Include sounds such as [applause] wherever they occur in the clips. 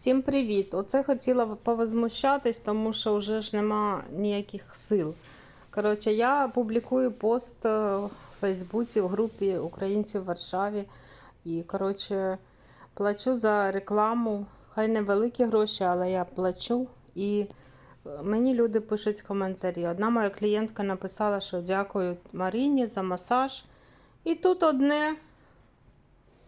Всім привіт! Оце хотіла повозмущатись, тому що вже ж нема ніяких сил. Коротше, я публікую пост е, в Фейсбуці в групі українців в Варшаві. І, коротше, плачу за рекламу. Хай не великі гроші, але я плачу. І е, мені люди пишуть коментарі. Одна моя клієнтка написала, що дякую Маріні за масаж. І тут одне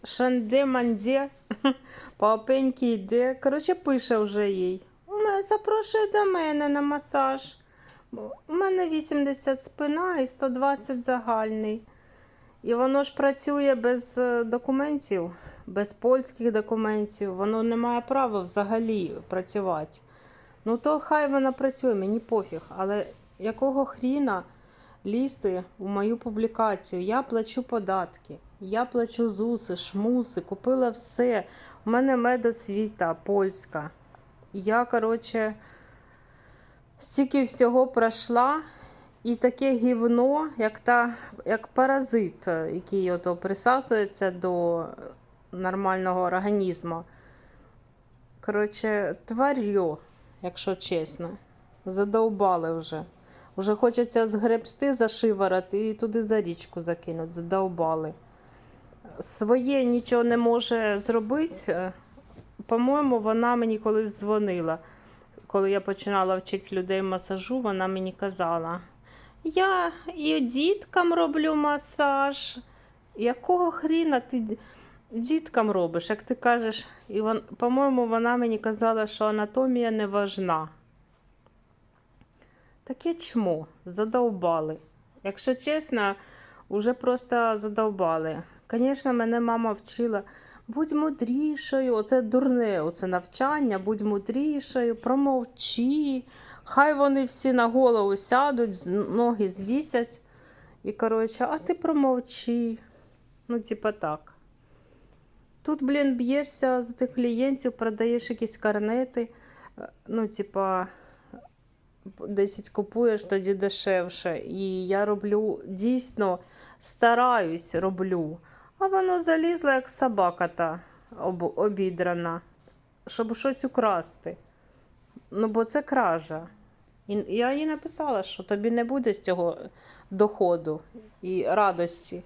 шанде манде [laughs] Папеньки йде. Коротше, пише вже їй. «Ме- Запрошує до мене на масаж. У мене 80 спина і 120 загальний. І воно ж працює без е, документів, без польських документів. Воно не має права взагалі працювати. Ну то хай вона працює, мені пофіг. Але якого хріна лізти у мою публікацію? Я плачу податки, я плачу ЗУСи, шмуси, купила все. У мене медосвіта польська. Я, коротше, стільки всього пройшла, і таке гівно, як, та, як паразит, який ото присасується до нормального організму. Коротше, тварьо, якщо чесно. Задовбали вже. Вже хочеться згребсти за шиворот і туди за річку закинуть. Задовбали своє нічого не може зробити. Е, По-моєму, вона мені колись дзвонила. Коли я починала вчити людей масажу, вона мені казала: Я і діткам роблю масаж. Якого хріна ти діткам робиш? Як ти кажеш, і вон, по-моєму, вона мені казала, що анатомія не важна. Таке чмо, задовбали. Якщо чесно, уже просто задовбали. Звісно, мене мама вчила. Будь мудрішою, оце дурне, оце навчання, будь мудрішою, промовчи. Хай вони всі на голову сядуть, ноги звісять. І, коротше, а ти промовчи. Ну, типа так. Тут, блін, б'єшся за тих клієнтів, продаєш якісь карнети. е, Ну, типа, 10 купуєш, тоді дешевше. І я роблю дійсно стараюсь, роблю. А воно залізло, як собака та об, обідрана, щоб щось украсти. Ну, бо це кража. І я їй написала, що тобі не буде з цього доходу і радості.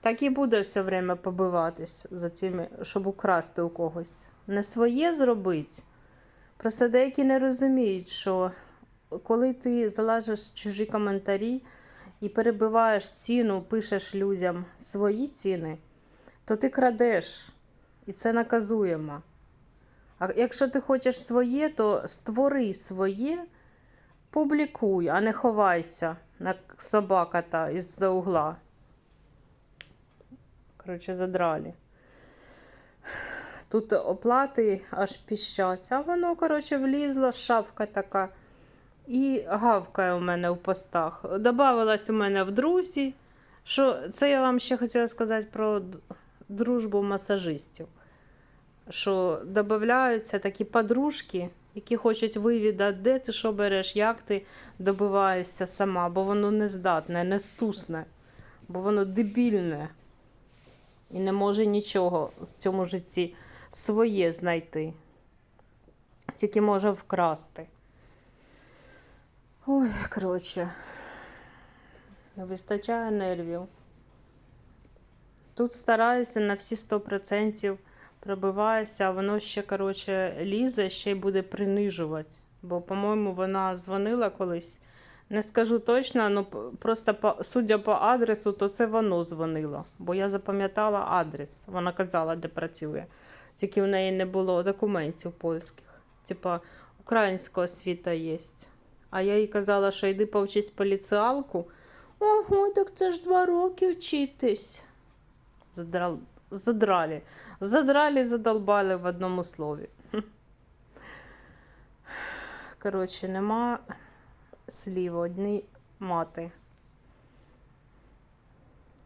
Так і буде все время побиватись за тими, щоб украсти у когось. Не своє зробить. Просто деякі не розуміють, що коли ти залажиш чужі коментарі і перебиваєш ціну, пишеш людям свої ціни, то ти крадеш, і це наказуємо. А якщо ти хочеш своє, то створи своє, публікуй, а не ховайся, як собака та із-за угла. Коротше, задралі. Тут оплати аж піщать, а воно, коротше, влізло, шавка така. І гавкає у мене в постах. Добавилась у мене в друзі. Що це я вам ще хотіла сказати про дружбу масажистів. Що додаються такі подружки, які хочуть вивідати, де ти що береш, як ти добиваєшся сама, бо воно не здатне, не стусне, бо воно дебільне і не може нічого в цьому житті своє знайти. Тільки може вкрасти. Ой, коротше, не вистачає нервів. Тут стараюся на всі 100% пробиваюся, а воно ще, коротше, лізе, ще й буде принижувати. Бо, по-моєму, вона дзвонила колись. Не скажу точно, але просто по, судя по адресу, то це воно дзвонило. Бо я запам'ятала адрес. Вона казала, де працює. Тільки в неї не було документів польських. Типа, українська освіта є. А я їй казала, що йди повчись поліціалку. Ого, так це ж два роки вчитись. Задрал... Задралі. Задралі, задолбали в одному слові. Коротше, нема слів, одні мати.